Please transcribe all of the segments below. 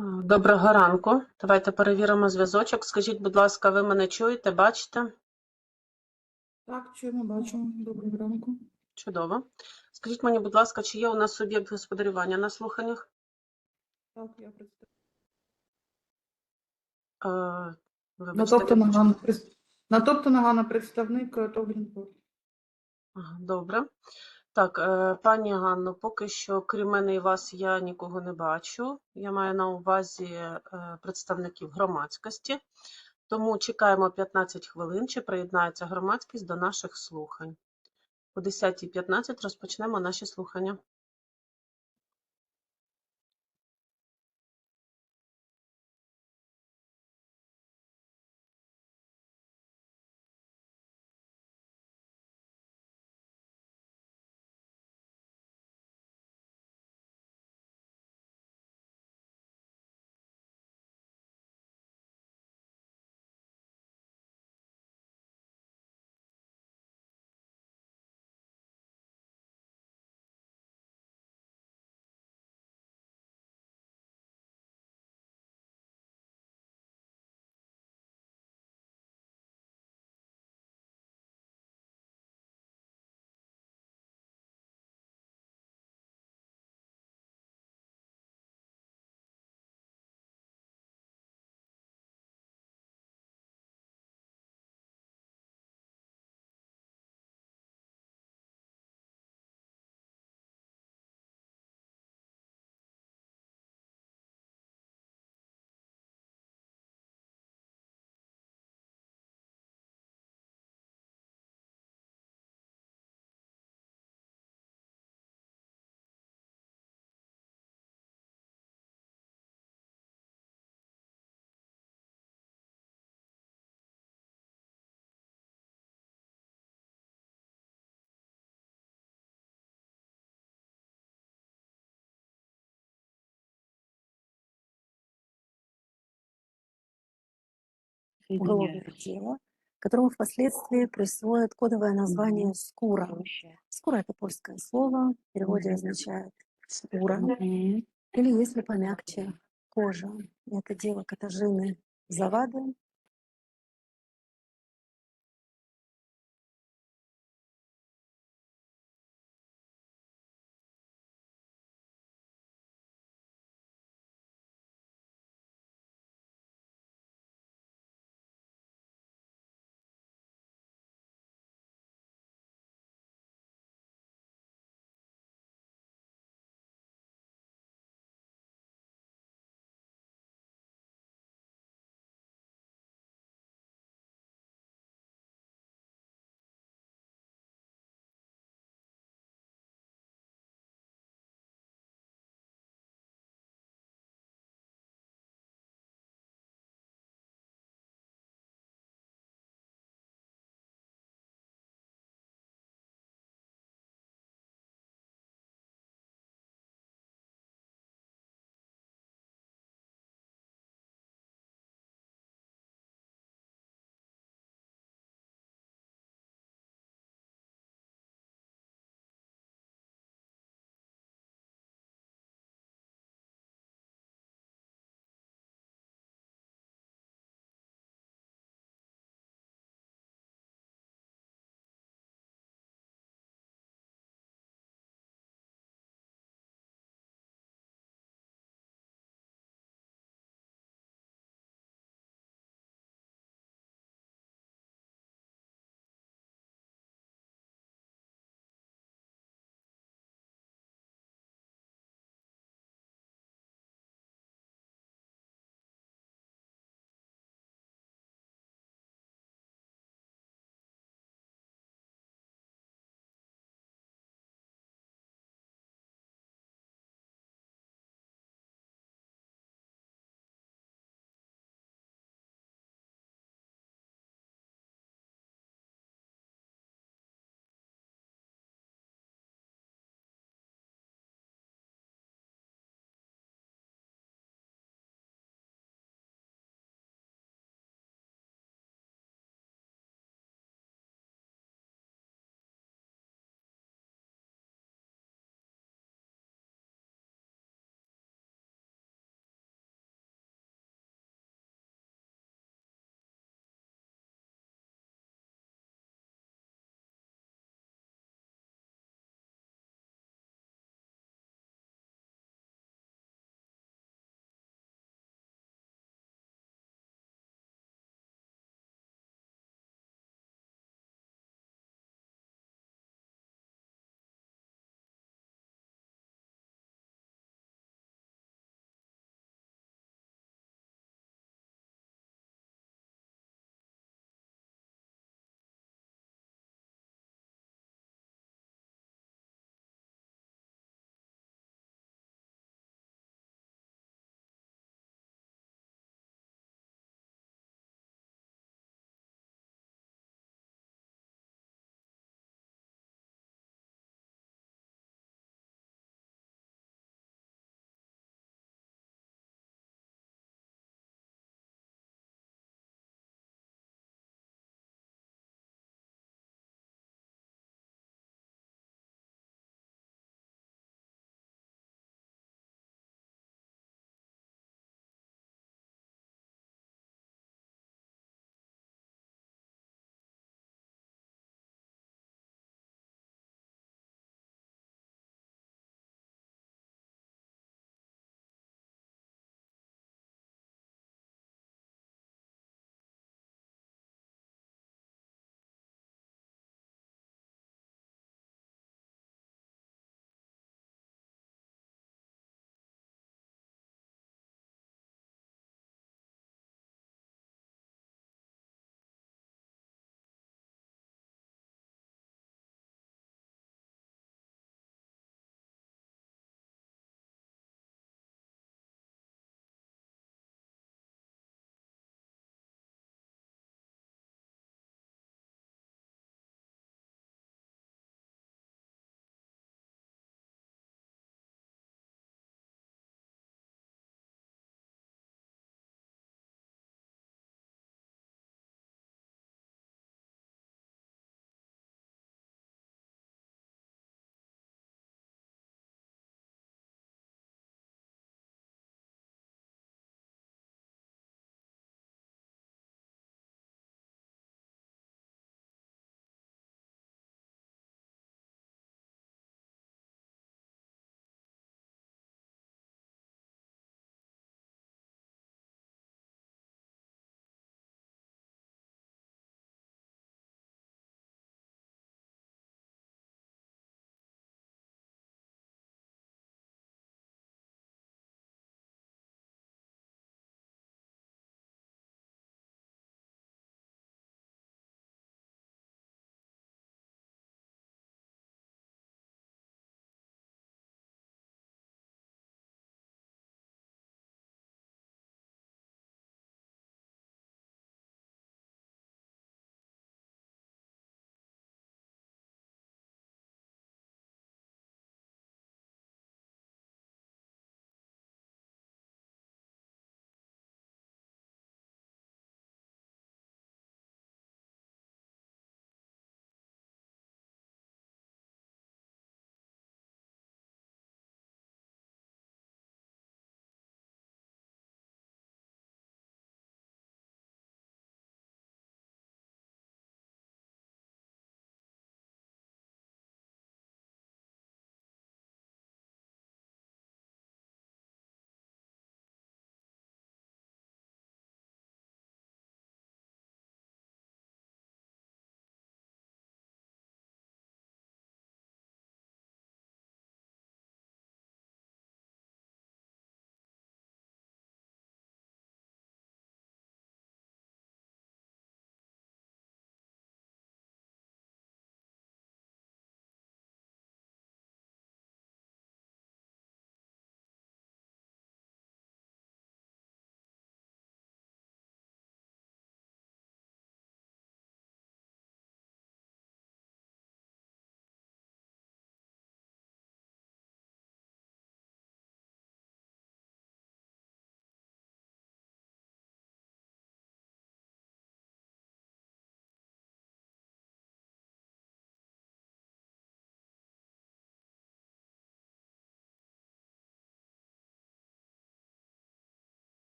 Е, Доброго ранку. Давайте перевіримо зв'язочок. Скажіть, будь ласка, ви мене чуєте, бачите? Так, чуємо, бачимо. Доброго ранку. Чудово. Скажіть мені, будь ласка, чи є у нас суб'єкт господарювання на слуханнях? Так, я представляю. Е, На Вибачте, тобто не Нагана, на тобто Нагана представник е, ТОВ «Грінпорт». Ага, Добре. Так, е, пані Ганно, поки що, крім мене і вас, я нікого не бачу. Я маю на увазі е, представників громадськості. Тому чекаємо 15 хвилин, чи приєднається громадськість до наших слухань. О 10.15 розпочнемо наші слухання. Уголовное дело, которому впоследствии присвоят кодовое название «скура». «Скура» — это польское слово, в переводе означает «шкура», или, если помягче, «кожа». Это дело Катажины Завады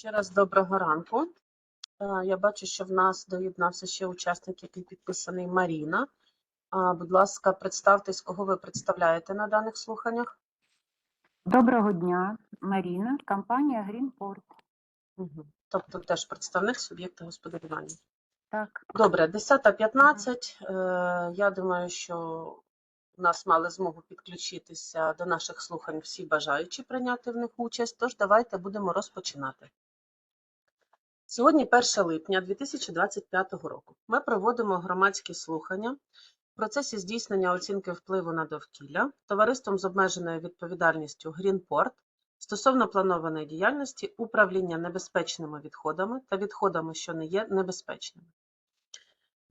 Ще раз доброго ранку. Е, Я бачу, що в нас доєднався ще учасник, який підписаний Маріна. Будь ласка, представтесь, кого ви представляєте на даних слуханнях. Доброго дня, Маріна, компанія Greenport. Угу. Тобто теж представник суб'єкта господарювання. Так, Добре, 10.15. Е, Я думаю, що у нас мали змогу підключитися до наших слухань всі бажаючі прийняти в них участь, тож давайте будемо розпочинати. Сьогодні 1 липня 2025 року. Ми проводимо громадські слухання в процесі здійснення оцінки впливу на довкілля товариством з обмеженою відповідальністю Грінпорт стосовно планованої діяльності управління небезпечними відходами та відходами, що не є небезпечними.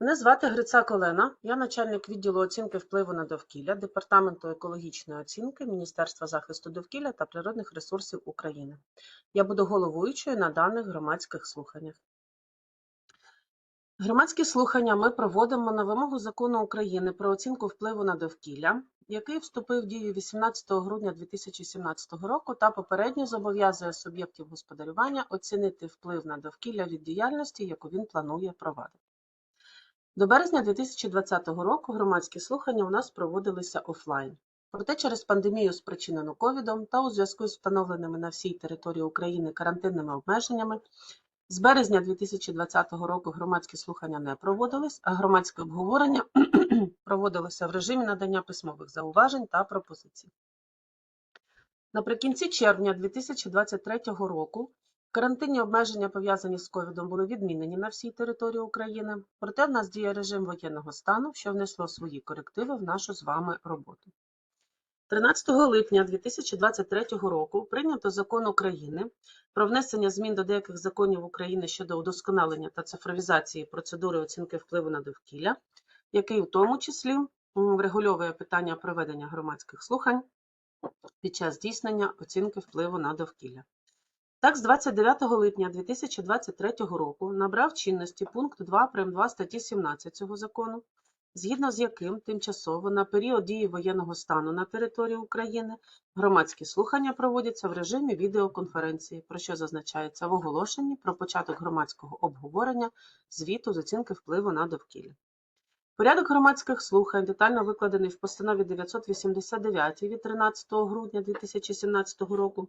Мене звати Грицак Олена, я начальник відділу оцінки впливу на довкілля Департаменту екологічної оцінки Міністерства захисту довкілля та природних ресурсів України. Я буду головуючою на даних громадських слуханнях. Громадські слухання ми проводимо на вимогу Закону України про оцінку впливу на довкілля, який вступив в дію 18 грудня 2017 року та попередньо зобов'язує суб'єктів господарювання оцінити вплив на довкілля від діяльності, яку він планує провадити. До березня 2020 року громадські слухання у нас проводилися офлайн. Проте через пандемію, спричинену ковідом та у зв'язку з встановленими на всій території України карантинними обмеженнями, з березня 2020 року громадські слухання не проводились, а громадське обговорення проводилося в режимі надання письмових зауважень та пропозицій. Наприкінці червня 2023 року карантинні обмеження, пов'язані з ковідом, були відмінені на всій території України, проте в нас діє режим воєнного стану, що внесло свої корективи в нашу з вами роботу. 13 липня 2023 року прийнято закон України про внесення змін до деяких законів України щодо удосконалення та цифровізації процедури оцінки впливу на довкілля, який у тому числі врегульовує питання проведення громадських слухань під час здійснення оцінки впливу на довкілля. Так, з 29 липня 2023 року набрав чинності пункт 2 прим. 2 статті 17 цього закону, згідно з яким тимчасово на період дії воєнного стану на території України громадські слухання проводяться в режимі відеоконференції, про що зазначається в оголошенні про початок громадського обговорення звіту з оцінки впливу на довкілля. Порядок громадських слухань детально викладений в постанові 989 від 13 грудня 2017 року,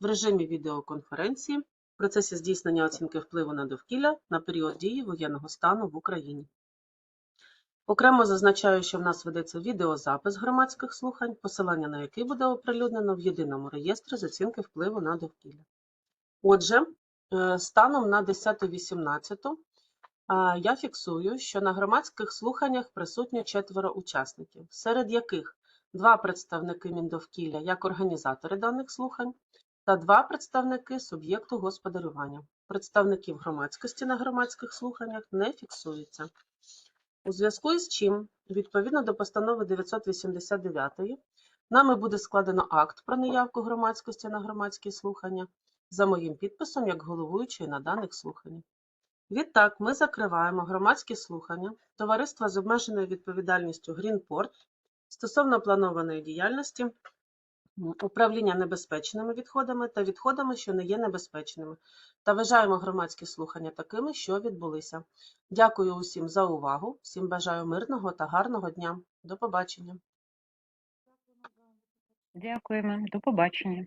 в режимі відеоконференції в процесі здійснення оцінки впливу на довкілля на період дії воєнного стану в Україні. Окремо зазначаю, що в нас ведеться відеозапис громадських слухань, посилання на який буде оприлюднено в єдиному реєстрі з оцінки впливу на довкілля. Отже, е, станом на 10.18 я фіксую, що на громадських слуханнях присутні четверо учасників, серед яких два представники Міндовкілля як організатори даних слухань та два представники суб'єкту господарювання. Представників громадськості на громадських слуханнях не фіксується. У зв'язку із чим, відповідно до постанови 989, нами буде складено акт про неявку громадськості на громадські слухання за моїм підписом як головуючої на даних слуханнях. Відтак, ми закриваємо громадські слухання Товариства з обмеженою відповідальністю Greenport стосовно планованої діяльності управління небезпечними відходами та відходами, що не є небезпечними, та вважаємо громадські слухання такими, що відбулися. Дякую усім за увагу, всім бажаю мирного та гарного дня. До побачення. дякуємо. До побачення.